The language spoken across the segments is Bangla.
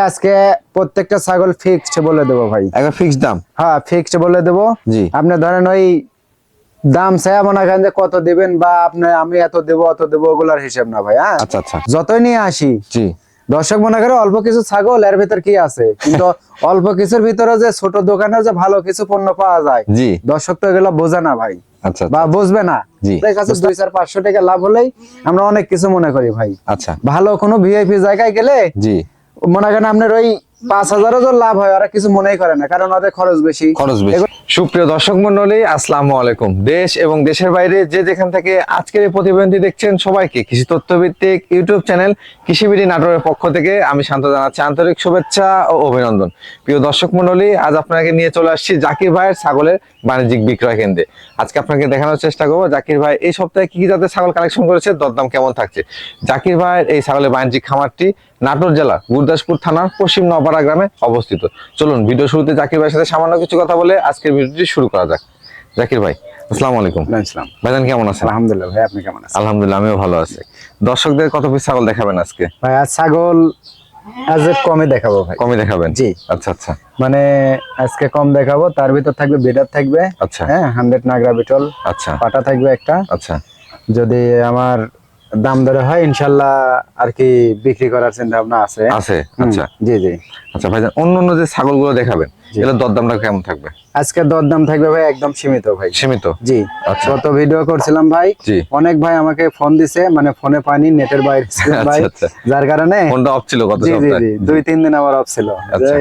আজকে প্রত্যেকটা ছাগল ফিক্সড বলে দেবো ভাই। একবার ফিক্সড দাম? হ্যাঁ ফিক্সড বলে দেবো। জি। আপনি ধরেন ওই দাম চাই মনে করেন যে কত দিবেন বা আপনি আমি এত দেবো অত দেবো ওগুলার হিসাব না ভাই হ্যাঁ? আচ্ছা আচ্ছা। যতই নিয়ে আসি। জি। দর্শক মনে করে অল্প কিছু ছাগল এর ভিতর কি আছে? কিন্তু অল্প কিছুর ভিতরে যে ছোট দোকানে যে ভালো কিছু পণ্য পাওয়া যায় জি। দর্শক তো এগুলো বোঝে না ভাই। আচ্ছা বা বুঝবে না। কাছে দুই চার পাঁচশো টাকা লাভ হলেই আমরা অনেক কিছু মনে করি ভাই। আচ্ছা। ভালো কোনো ভিআইপি জায়গায় গেলে জি। মনে করেন আপনার ওই পাঁচ হাজারও যদি লাভ হয় ওরা কিছু মনেই করে না কারণ ওদের খরচ বেশি। খরচ বেশি। সুপ্রিয় দর্শক মন্ডলী আসসালামু আলাইকুম। দেশ এবং দেশের বাইরে যে যেখান থেকে আজকের এই প্রতিবেদনটি দেখছেন সবাইকে কৃষি তথ্য ভিত্তিক ইউটিউব চ্যানেল কৃষিবিডি নাটোরের পক্ষ থেকে আমি শান্ত জানাচ্ছি আন্তরিক শুভেচ্ছা ও অভিনন্দন। প্রিয় দর্শক মন্ডলী আজ আপনাকে নিয়ে চলে আসছি জাকির ভাইয়ের ছাগলের বাণিজ্যিক বিক্রয় কেন্দ্রে। আজকে আপনাকে দেখানোর চেষ্টা করব জাকির ভাই এই সপ্তাহে কি কি জাতের ছাগল কালেকশন করেছে দরদাম কেমন থাকছে? জাকির ভাইয়ের এই ছাগলের বাণিজ্যিক খামারটি নাটোর জেলা গুরদাসপুর থানার পশ্চিম নপাড়া গ্রামে অবস্থিত। চলুন ভিডিও শুরুতে জাকির ভাইয়ের সাথে সামান্য কিছু কথা বলে আজকের ভিডিওটি শুরু করা যাক। জাকির ভাই আসসালামু আলাইকুম। ইসলাম ভাইজান কেমন আছেন? আলহামদুলিল্লাহ ভাই আপনি কেমন আছেন? আলহামদুলিল্লাহ আমিও ভালো আছি। দর্শকদের কত পিস ছাগল দেখাবেন আজকে? ভাই আজ ছাগল আজ কমে দেখাবো ভাই। কমই দেখাবেন? জি। আচ্ছা আচ্ছা। মানে আজকে কম দেখাবো তার ভিতর থাকবে বেডার থাকবে। আচ্ছা। হ্যাঁ হান্ড্রেড নাগরা বিটল আচ্ছা। পাটা থাকবে একটা। আচ্ছা। যদি আমার দাম দরে হয় ইনশাল্লাহ আর কি বিক্রি করার চিন্তা ভাবনা আছে? আছে আচ্ছা। জি জি। আচ্ছা ভাইজান অন্য অন্য যে ছাগলগুলো দেখাবেন এগুলো দরদামটা কেমন থাকবে? আজকে দরদাম থাকবে ভাই একদম সীমিত ভাই। সীমিত? জি। আচ্ছা। গত ভিডিও করছিলাম ভাই। অনেক ভাই আমাকে ফোন দিছে মানে ফোনে পাইনি নেটের বাইরে ভাই আচ্ছা, আচ্ছা। যার কারণে ফোনটা অফ ছিল গত জি জি সপ্তাহে। জি। দুই তিন দিন আমার অফ ছিল। আচ্ছা।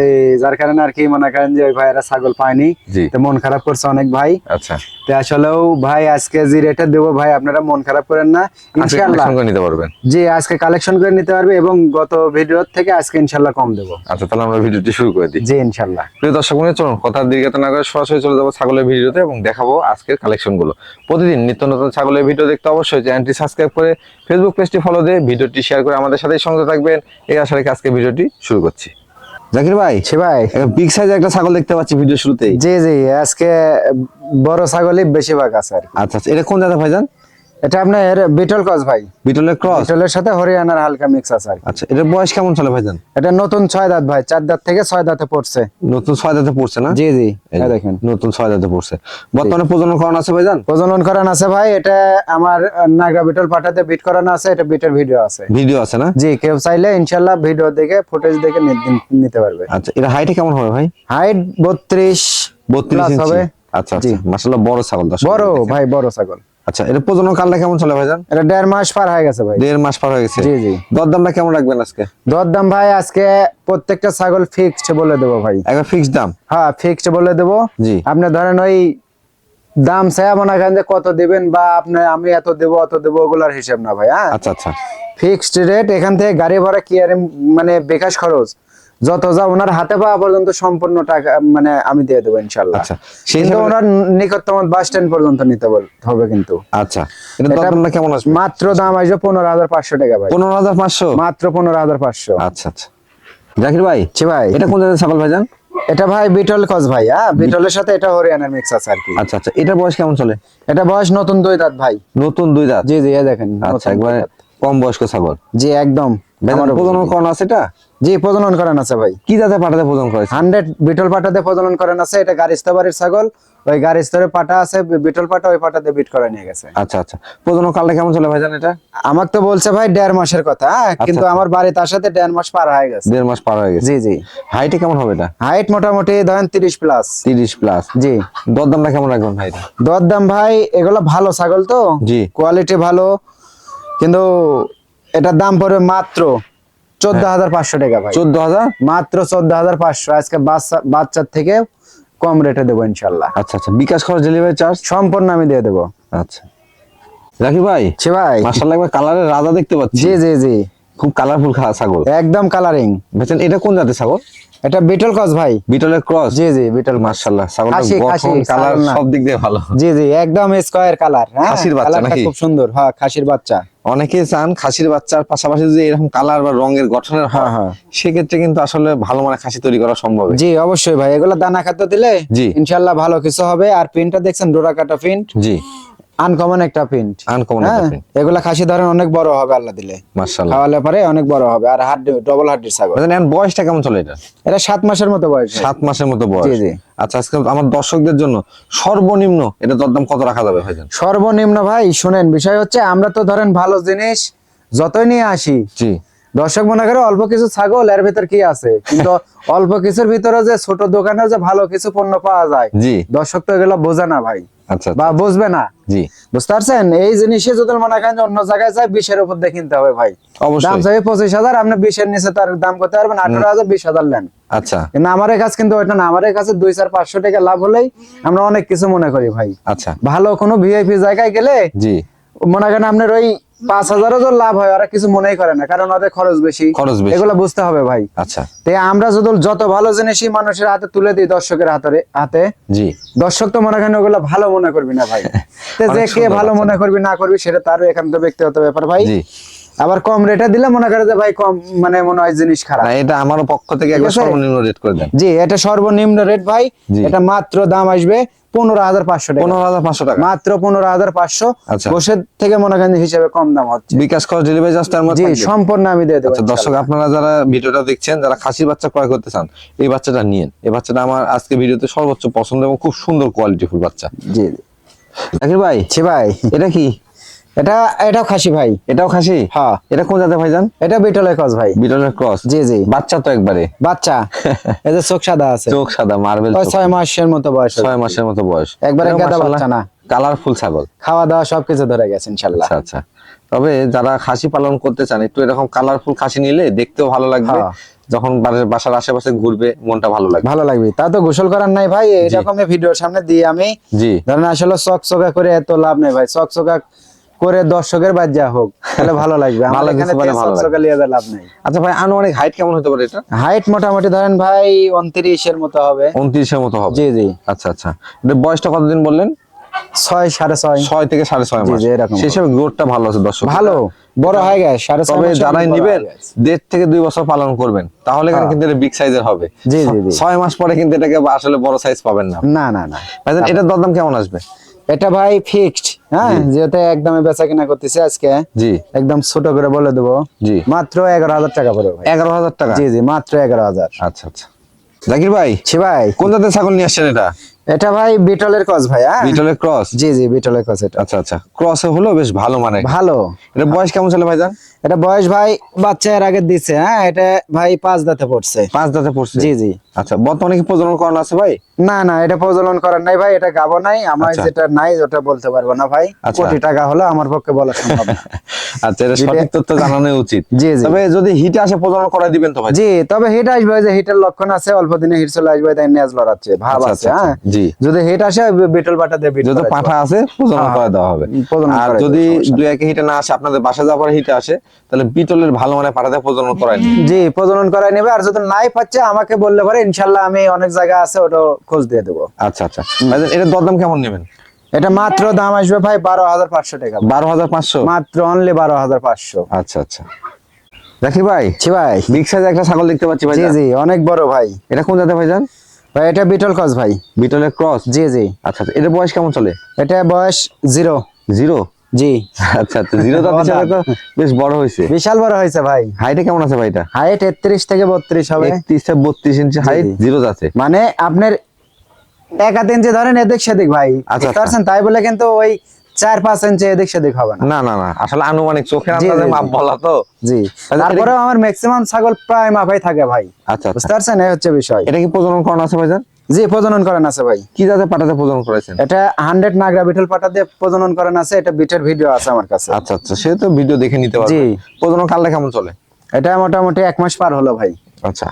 যার কারণে আর কি মনে করেন যে ওই ভাইয়েরা ছাগল পায়নি। তো মন খারাপ করছে অনেক ভাই। আচ্ছা। তো আসলেও ভাই আজকে যে রেটে দেবো ভাই আপনারা মন খারাপ করেন না। আজকে ইনশাল্লাহ কালেকশন করে নিতে পারবেন। জি আজকে কালেকশন করে নিতে পারবে এবং গত ভিডিওর থেকে আজকে ইনশাল্লাহ কম দেবো। আচ্ছা তাহলে আমরা ভিডিওটি শুরু করে দিই। জি ইনশাল্লাহ প্রিয় দর্শক বন্ধু চলুন কথা দীর্ঘতা না করে সরাসরি চলে যাব ছাগলের ভিডিওতে এবং দেখাবো আজকের কালেকশনগুলো। প্রতিদিন নিত্য নতুন ছাগলের ভিডিও দেখতে অবশ্যই চ্যানেলটি সাবস্ক্রাইব করে ফেসবুক পেজটি ফলো দিয়ে ভিডিওটি শেয়ার করে আমাদের সাথে সঙ্গে থাকবেন। এই আশা রেখে আজকে ভিডিওটি শুরু করছি। জাকির ভাই সে ভাই। বিগ সাইজ একটা ছাগল দেখতে পাচ্ছি ভিডিও শুরুতেই। জি জি আজকে বড় ছাগলই বেশিরভাগ আছে আর আচ্ছা আচ্ছা এটা কোন জায়গা ভাইজান? এটা আপনার বিটল কস ভাই। বিটলের ক্রস? বিটলের সাথে হরিয়ানার হালকা মিক্স আছে আচ্ছা এটার বয়স কেমন চলে ভাইজান? এটা নতুন ছয় দাঁত ভাই চার দাঁত থেকে ছয় দাঁতে পড়ছে। নতুন ছয় দাঁতে পড়ছে না? জি জি দেখেন। নতুন ছয় দাঁতে পড়ছে। বর্তমানে প্রজনন করানো আছে ভাইজান? প্রজনন করান আছে ভাই এটা আমার নাগরা বিটল পাঠাতে বিট করানো আছে এটা বিটের ভিডিও আছে। ভিডিও আছে না? জি কেউ চাইলে ইনশাল্লাহ ভিডিও দেখে ফুটেজ দেখে নিতে পারবে। আচ্ছা এটা হাইটে কেমন হবে ভাই? হাইট বত্রিশ বত্রিশ Plus ইঞ্চি। হবে। আচ্ছা আচ্ছা। বড় ছাগল দর্শক। বড় ভাই বড় ছাগল। আচ্ছা এটা প্রজনন কালটা কেমন চলে ভাইজান? এটা দেড় মাস পার হয়ে গেছে ভাই। দেড় মাস পার হয়ে গেছে? জি, জি। দরদামটা কেমন রাখবেন আজকে? দরদাম ভাই আজকে প্রত্যেকটা ছাগল ফিক্সড বলে দেবো ভাই। একবার ফিক্সড দাম? হ্যাঁ ফিক্সড বলে দেবো। জি। আপনি ধরেন ওই দাম চাই মনে করেন যে কত দিবেন বা আপনি আমি এত দেবো অত দেবো ওগুলার হিসাব না ভাই হ্যাঁ? আচ্ছা আচ্ছা। ফিক্সড রেট এখান থেকে গাড়ি ভাড়া কি আর মানে বেকাশ খরচ? যত যা ওনার হাতে পাওয়া পর্যন্ত সম্পূর্ণ টাকা মানে আমি দিয়ে দেবো ইনশাল্লাহ। আচ্ছা, কিন্তু ওনার নিকটতম বাস স্ট্যান্ড পর্যন্ত নিতে হবে কিন্তু। আচ্ছা কেমন আসবে? মাত্র দাম আসবে পনেরো হাজার পাঁচশো টাকা ভাই। পনেরো হাজার পাঁচশো? মাত্র পনেরো হাজার পাঁচশো। আচ্ছা আচ্ছা। জাকির ভাই জি ভাই। এটা কোন জায়গায় ছাগল ভাইজান? এটা ভাই বিটল কস ভাই হ্যাঁ? বিটলের সাথে এটা হরিয়ানার মিক্স আছে আর কি। আচ্ছা আচ্ছা। এটা বয়স কেমন চলে? এটা বয়স নতুন দুই দাঁত ভাই। নতুন দুই দাঁত? জি জি দেখেন আচ্ছা একবারে কম বয়স্ক ছাগল। জি একদম। প্রজনন বুঝি। আছে এটা? জি প্রজনন করেন আছে ভাই। কি জাতে পাঠাতে প্রজনন করেছে? হান্ড্রেড বিটল পাটাতে প্রজনন করেন আছে এটা বাড়ির ছাগল। ওই গারিস্তরে পাটা আছে বিটল পাটা ওই পাটাতে বিট করে নিয়ে গেছে। আচ্ছা আচ্ছা। প্রজনন কালটা কেমন চলে ভাইজান এটা? আমাকে তো বলছে ভাই দেড় মাসের কথা হ্যাঁ, কিন্তু আচ্ছা। আমার বাড়ি তার সাথে দেড় মাস পার হয়ে গেছে। দেড় মাস পার হয়ে গেছে। জি জি। হাইটে কেমন হবে এটা? হাইট মোটামুটি ধরেন তিরিশ প্লাস। তিরিশ প্লাস। জি। দরদামটা কেমন রাখবেন ভাই দরদাম ভাই এগুলো ভালো ছাগল তো। জি। কোয়ালিটি ভালো। কিন্তু এটার দাম পড়বে মাত্র চোদ্দ হাজার পাঁচশো টাকা ভাই। চোদ্দ হাজার? মাত্র চোদ্দ হাজার পাঁচশো। আজকে বাচ্চা বাচ্চার থেকে কম রেটে দেবো ইনশাল্লাহ। আচ্ছা আচ্ছা। বিকাশ খরচ ডেলিভারি চার্জ সম্পূর্ণ আমি দিয়ে দেবো। আচ্ছা। রাখি ভাই? সে ভাই। মাসাল্লাহ একবার কালারের রাজা দেখতে পাচ্ছি। জি জি জি। খুব কালারফুল ছাগল। একদম কালারিং এটা কোন জাতের ছাগল? এটা বিটল কস ভাই। বিটলের ক্রস জি জি বিটল মাস মার্শাল্লাহ ছাগলটা গঠন কালার সব দিক দিয়ে ভালো। জি জি একদম স্কয়ার কালার হ্যাঁ? খাসির বাচ্চা নাকি? খুব সুন্দর হ্যাঁ খাসির বাচ্চা। অনেকে চান খাসির বাচ্চার পাশাপাশি যে এরকম কালার বা রঙের গঠনের হয় হ্যাঁ। সেক্ষেত্রে কিন্তু আসলে ভালো মানে খাসি তৈরি করা সম্ভব। জি অবশ্যই ভাই এগুলো দানা খাদ্য দিলে জি। ইনশাল্লাহ ভালো কিছু হবে। আর প্রিন্টটা দেখছেন ডোরা কাটা প্রিন্ট জি। আনকমন একটা প্রিন্ট আনকমন হ্যাঁ? এগুলা খাসি ধরেন অনেক বড় হবে আল্লাহ দিলে। মাশাআল্লাহ। খাওয়ালে পরে অনেক বড় হবে। আর হাড্ডি ডবল হাড্ডির ছাগল। এখন বয়সটা কেমন চলে এটা? এটা সাত মাসের মতো বয়স। সাত মাসের মতো বয়স। জি, জি। আচ্ছা আজকে আমার দর্শকদের জন্য সর্বনিম্ন এটা দরদাম কত রাখা যাবে ভাইজান? সর্বনিম্ন ভাই শুনেন বিষয় হচ্ছে আমরা তো ধরেন ভালো জিনিস যতই নিয়ে আসি। জি। দর্শক মনে করে অল্প কিছু ছাগল এর ভিতর কি আছে? কিন্তু অল্প কিছুর ভিতরে যে ছোট দোকানে যে ভালো কিছু পণ্য পাওয়া যায় জি। দর্শক তো এগুলো বোঝে না ভাই। বা বুঝবে না। জি। বুঝতে পারছেন? এই জিনিসে যদি মনে করেন অন্য জায়গায় যায় বিশের উপর দিয়ে কিনতে হবে ভাই। দাম চাই পঁচিশ হাজার আপনি বিশের নিচে তার দাম করতে পারবেন আঠারো হাজার বিশ হাজার নেন। আচ্ছা। কিন্তু আমার কাছে কিন্তু ওইটা না আমার কাছে দুই চার পাঁচশো টাকা লাভ হলেই আমরা অনেক কিছু মনে করি ভাই। আচ্ছা। ভালো কোনো ভিআইপি জায়গায় গেলে জি। মনে করেন আপনার ওই পাঁচ হাজারও যদি লাভ হয় ওরা কিছু মনেই করে না কারণ ওদের খরচ বেশি। খরচ বেশি। এগুলো বুঝতে হবে ভাই। আচ্ছা। তো আমরা যদি যত ভালো জিনিসই মানুষের হাতে তুলে দিই দর্শকের হাতে হাতে জি। দর্শক তো মনে করেন ওগুলো ভালো মনে করবি না ভাই। তো যে কে ভালো মনে করবি না করবি সেটা তার একান্ত ব্যক্তিগত ব্যাপার ভাই। জি। আবার কম রেটে দিলে মনে করে যে ভাই কম মানে মনে হয় জিনিস খারাপ। এটা আমার পক্ষ থেকে একবার সর্বনিম্ন রেট করে দেন। জি এটা সর্বনিম্ন রেট ভাই। এটা মাত্র দাম আসবে পনেরো হাজার পাঁচশো টাকা। পনেরো হাজার পাঁচশো টাকা। মাত্র পনেরো হাজার পাঁচশো। আচ্ছা। বসের থেকে মনে করেন হিসেবে কম দাম হচ্ছে। বিকাশ খরচ ডেলিভারি চার্জ তার মধ্যে সম্পূর্ণ আমি দিয়ে দেবো আচ্ছা দর্শক আপনারা যারা ভিডিওটা দেখছেন যারা খাসির বাচ্চা ক্রয় করতে চান এই বাচ্চাটা নিয়েন। এই বাচ্চাটা আমার আজকে ভিডিওতে সর্বোচ্চ পছন্দ এবং খুব সুন্দর কোয়ালিটি ফুল বাচ্চা। জি। ভাই ভাই। এটা কি? এটা এটাও খাসি ভাই। এটাও খাসি? হ্যাঁ। এটা কোন জাতের ভাইজান? এটা বিটলের কস ভাই। বিটলের ক্রস জি জি। বাচ্চা তো একবারে। বাচ্চা। এই যে চোখ সাদা আছে। চোখ সাদা মার্বেল ছয় মাসের মতো বয়স ছয় মাসের মতো বয়স। একবারে গাদা বাচ্চা না। কালারফুল ছাগল। খাওয়া দাওয়া সবকিছু ধরে গেছে আচ্ছা আচ্ছা। তবে যারা খাসি পালন করতে চান একটু এরকম কালারফুল খাসি নিলে দেখতেও ভালো লাগবে। হ্যাঁ। যখন বাসার আশেপাশে ঘুরবে মনটা ভালো লাগবে। ভালো লাগবে। তা তো গোসল করার নাই ভাই এরকম ভিডিওর সামনে দিয়ে আমি জি। ধরেন আসলে চকচকা করে এত লাভ নেই ভাই। চকচকা করে দর্শকের বাদ যা হোক তাহলে ভালো লাগবে। এখানে মানে লাভ নাই। আচ্ছা ভাই আনুমানিক হাইট কেমন হতে পারে এটা? হাইট মোটামুটি ধরেন ভাই উনত্রিশের মতো হবে। উনত্রিশের মতো হবে? জি জি। আচ্ছা আচ্ছা। এটা বয়সটা কতদিন বললেন? ছয় সাড়ে ছয়। ছয় থেকে সাড়ে ছয় মাস। সেই হিসাবে গ্রোথটা ভালো আছে দর্শক। ভালো। বড় হয়ে গেছে সাড়ে ছয় তবে মাসের যারাই মতো নিবেন দেড় থেকে দুই বছর পালন করবেন। তাহলে এখানে কিন্তু এটা বিগ সাইজের হবে। জি, জি। ছয় মাস পরে কিন্তু এটাকে আসলে বড় সাইজ পাবেন না। না না না। দরদাম কেমন আসবে? এটা ভাই ফিক্সড হ্যাঁ? যেহেতু একদম বেচা কিনা করতেছি আজকে জি। একদম ছোট করে বলে দেবো। জি। মাত্র এগারো হাজার টাকা পড়বে ভাই। এগারো হাজার টাকা? জি জি মাত্র এগারো হাজার। আচ্ছা আচ্ছা। জাকির ভাই ছি ভাই। কোন জাতের ছাগল নিয়ে আসছেন এটা? এটা ভাই বিটলের ক্রস ভাই হ্যাঁ? বিটলের ক্রস জি জি বিটলের কস এটা। আচ্ছা আচ্ছা। ক্রস হলো বেশ ভালো মানে। ভালো। এটা বয়স কেমন ছিল ভাইজান? এটা বয়স ভাই বাচ্চা এর আগে দিছে হ্যাঁ? এটা ভাই পাঁচ দাঁতে পড়ছে। পাঁচ দাঁতে পড়ছে? জি জি। আচ্ছা বর্তমানে কি প্রজনন করানো আছে ভাই? না না এটা প্রজনন করার নাই ভাই এটা গাবো নাই। আমার আচ্ছা। যেটা নাই ওটা বলতে পারব না ভাই। আচ্ছা। কোটি টাকা হলো আমার পক্ষে বলা সম্ভব না। আচ্ছা এটা সঠিক তথ্য জানানো উচিত। জি জি। তবে যদি হিটে আসে প্রজনন করা দিবেন তো ভাই? জি তবে হিট আসবে যে হিটের লক্ষণ আছে অল্প দিনে হিট চলে আসবে তাই নেজ লড়াচ্ছে ভাব আচ্ছা, আছে হ্যাঁ? জি। যদি হিট আসে বিটল বাটা দিয়ে যত করাই পাঠা আছে প্রজনন হ্যাঁ, করে দেওয়া হবে। আর যদি দেবো, দুই একে হিটে না আসে আপনাদের বাসা যাওয়ার পরে হিটে আসে তাহলে বিটলের ভালো মানে পাঠাতে প্রজনন করায় জি প্রজনন করাই নেবে। আর যদি নাই পাচ্ছে আমাকে বললে পরে ইনশাল্লাহ আমি অনেক জায়গা আছে ওটা খোঁজ দিয়ে দেবো। আচ্ছা আচ্ছা। এটার দরদাম কেমন নেবেন? এটা মাত্র দাম আসবে ভাই বারো হাজার পাঁচশো টাকা। বারো হাজার পাঁচশো? মাত্র অনলি বারো হাজার পাঁচশো। আচ্ছা আচ্ছা। জাকির ভাই। ছি ভাই। বিগ সাইজ একটা ছাগল দেখতে পাচ্ছি ভাই জি জি অনেক বড় ভাই। এটা কোন জাতের ভাইজান? ভাই এটা বিটল ক্রস ভাই। বিটলের ক্রস? জি জি। আচ্ছা আচ্ছা। এটার বয়স কেমন চলে? এটা বয়স জিরো। জিরো? জি। আচ্ছা আচ্ছা জিরো হিসাবে তো বেশ বড় হয়েছে। বিশাল বড় হয়েছে ভাই। হাইটে কেমন আছে ভাইটা? হাইট থেকে বত্রিশ হবে। থেকে ইঞ্চি হাইট জিরো মানে আপনার এক ইঞ্চি ধরেন এদিক সেদিক ভাই। আচ্ছা, পারছেন তাই বলে কিন্তু ওই চার পাঁচ ইঞ্চি এদিক সেদিক হবে না। না না না আসলে আনুমানিক চোখের আন্দাজে মাপ বলা তো। জি। তারপরে আমার ম্যাক্সিমাম ছাগল প্রায় মাপাই থাকে ভাই। আচ্ছা আচ্ছা। বুঝতে পারছেন? এই হচ্ছে বিষয়। এটা কি প্রজনন করানো আছে ভাইজান? জি প্রজনন করেন আছে ভাই। কি জাতে পাটাতে প্রজনন করেছেন? এটা হান্ড্রেড নাগরা বিটল পাটা দিয়ে প্রজনন করেন আছে এটা বিটের ভিডিও আছে আমার কাছে। আচ্ছা আচ্ছা সে তো ভিডিও দেখে নিতে পারবে। জি। প্রজনন কালটা কেমন চলে? এটা মোটামুটি এক মাস পার হলো ভাই। আচ্ছা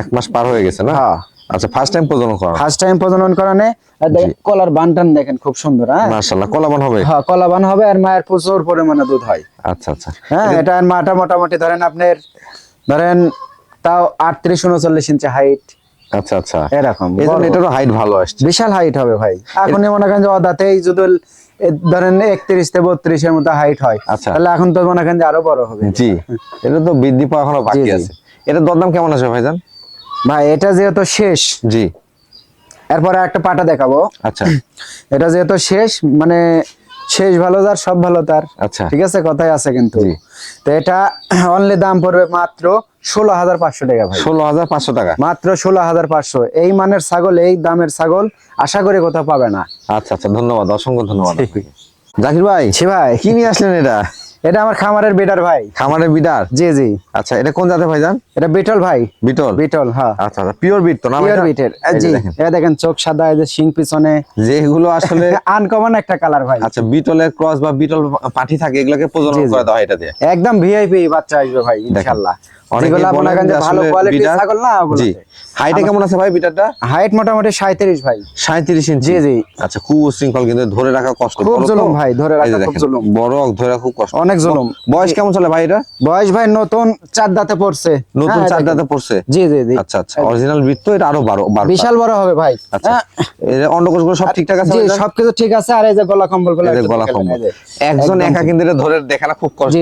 এক মাস পার হয়ে গেছে না? হ্যাঁ। আচ্ছা ফার্স্ট টাইম প্রজনন করা ফার্স্ট টাইম প্রজনন করানে কলার বানটান দেখেন খুব সুন্দর হ্যাঁ? মাশাআল্লাহ কলাবান হবে? হ্যাঁ কলা বান হবে আর মায়ের প্রচুর পরিমাণে দুধ হয়। আচ্ছা আচ্ছা। হ্যাঁ এটা মাটা মোটামুটি ধরেন আপনার ধরেন তাও আটত্রিশ উনচল্লিশ ইঞ্চি হাইট আচ্ছা আচ্ছা। এরকম এই জন্য বড়। এটারও হাইট ভালো আসছে। বিশাল হাইট হবে ভাই। এখনই মনে করেন যে অদাতেই যদি ধরেন একত্রিশ থেকে বত্রিশের মতো হাইট হয় আচ্ছা। তাহলে এখন তো মনে করেন যে আরও বড় হবে। জি। এটা তো বৃদ্ধি পাওয়া এখনও বাকি আছে। এটা দরদাম কেমন আছে ভাইজান? ভাই এটা যেহেতু শেষ। জি। এরপরে একটা পাটা দেখাবো। আচ্ছা। এটা যেহেতু শেষ মানে শেষ ভালো যার সব ভালো তার। আচ্ছা। ঠিক আছে? কথাই আছে কিন্তু। তো এটা অনলি দাম পড়বে মাত্র ষোলো হাজার পাঁচশো টাকা ভাই। ষোলো হাজার পাঁচশো টাকা। মাত্র ষোলো হাজার পাঁচশো। এই মানের ছাগল এই দামের ছাগল আশা করি কোথাও পাবে না। আচ্ছা আচ্ছা ধন্যবাদ অসংখ্য ধন্যবাদ জাকির ভাই ছি ভাই। কি নিয়ে আসলেন এটা? এটা আমার খামারের বেটার ভাই। খামারের বিডার? জি জি। আচ্ছা এটা কোন জাতের ভাইজান এটা বিটল ভাই। বিটল? বিটল হ্যাঁ। আচ্ছা আচ্ছা পিওর বিট তো না পিওর বিটের। জি। দেখেন। এটা দেখেন চোখ সাদা এই যে শিং পিছনে। যেগুলো আসলে আনকমন একটা কালার ভাই। আচ্ছা বিটলের ক্রস বা বিটল পাঠি থাকে এগুলোকে প্রজনন। করে হয় এটা দিয়ে। একদম ভিআইপি বাচ্চা আসবে ভাই ইনশাআল্লাহ হাইটে কেমন আছে ভাই বিটারটা হাইট মোটামুটি সাঁত্রিশ ভাই। সাঁত্রিশ ইঞ্চি। জি, জি। আচ্ছা খুব উশৃঙ্খল কিন্তু ধরে রাখা কষ্ট। খুব বড় ভাই, ধরে রাখা খুব দেখেন, বড় ধরে রাখা খুব কষ্ট। অনেক জুলুম। বয়স কেমন চলে ভাই এটা? বয়স ভাই নতুন চার দাঁতে পড়ছে। নতুন হ্যাঁ, চার দাঁতে পড়ছে? জি জি জি। আচ্ছা আচ্ছা অরিজিনাল বৃত্ত এটা আরও বারো বিশাল বড় হবে ভাই। আচ্ছা। হ্যাঁ। অন্ডকোষগুলো সব ঠিকঠাক আছে জি সবকিছু ঠিক আছে। আর এই যে গলা কম্বলগুলো কম্বল। একজন একা কিন্তু এটা ধরে দেখানো খুব কষ্ট।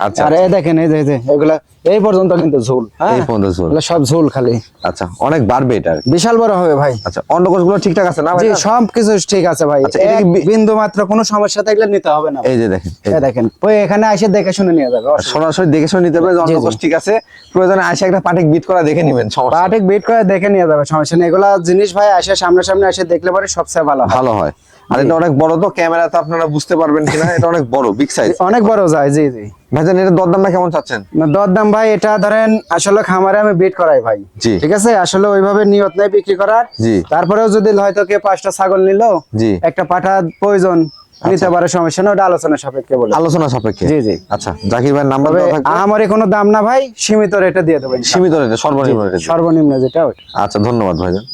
আচ্ছা আর এই দেখেন এই যে এগুলা এই পর্যন্ত কিন্তু ঝুল হ্যাঁ? এই পর্যন্ত ঝোল। সব ঝুল খালি। আচ্ছা অনেক বাড়বে এটা বিশাল বড় হবে ভাই। আচ্ছা অন্ডকোষগুলো ঠিকঠাক আছে না ভাই? সব কিছু ঠিক আছে ভাই। আচ্ছা, এটা কি এক বি- বিন্দু মাত্র কোনো সমস্যা থাকলে নিতে হবে না। এই যে দেখেন এই এই দেখেন ওই এখানে এসে দেখে শুনে নিয়ে যাবে সরাসরি দেখে শুনে নিতে হবে যে জি, জি। ঠিক আছে। প্রয়োজনে আসে একটা পাটিক বিট করা দেখে নেবেন সমস্যা পাঠিক বেট করে দেখে নিয়ে যাবে সমস্যা নেই। এগুলা জিনিস ভাই আসে সামনাসামনি এসে দেখলে পরে সবচেয়ে ভালো ভালো হয়। আর এটা অনেক বড় তো ক্যামেরাতে আপনারা বুঝতে পারবেন কিনা এটা অনেক বড় বিগ সাইজ অনেক বড় যায় জি জি। ভাইজান এটা দরদামটা কেমন চাচ্ছেন? না, দরদাম ভাই এটা ধরেন আসলে খামারে আমি বিট করাই ভাই। ঠিক আছে? আসলে ওইভাবে নিয়ত নেই বিক্রি করার। তারপরেও যদি হয়তো কে পাঁচটা ছাগল নিল একটা পাঠা প্রয়োজন নিতে পারে সমস্যা না ওটা আলোচনা সাপেক্ষে বলে। আলোচনা সাপেক্ষে? জি, জি। আচ্ছা জাকির ভাইয়ের নাম্বার দেওয়া কোনো দাম না ভাই সীমিত রেটে দিয়ে দেবেন সীমিত রেটে সর্বনিম্ন সর্বনিম্ন যেটা আচ্ছা ধন্যবাদ ভাইজান।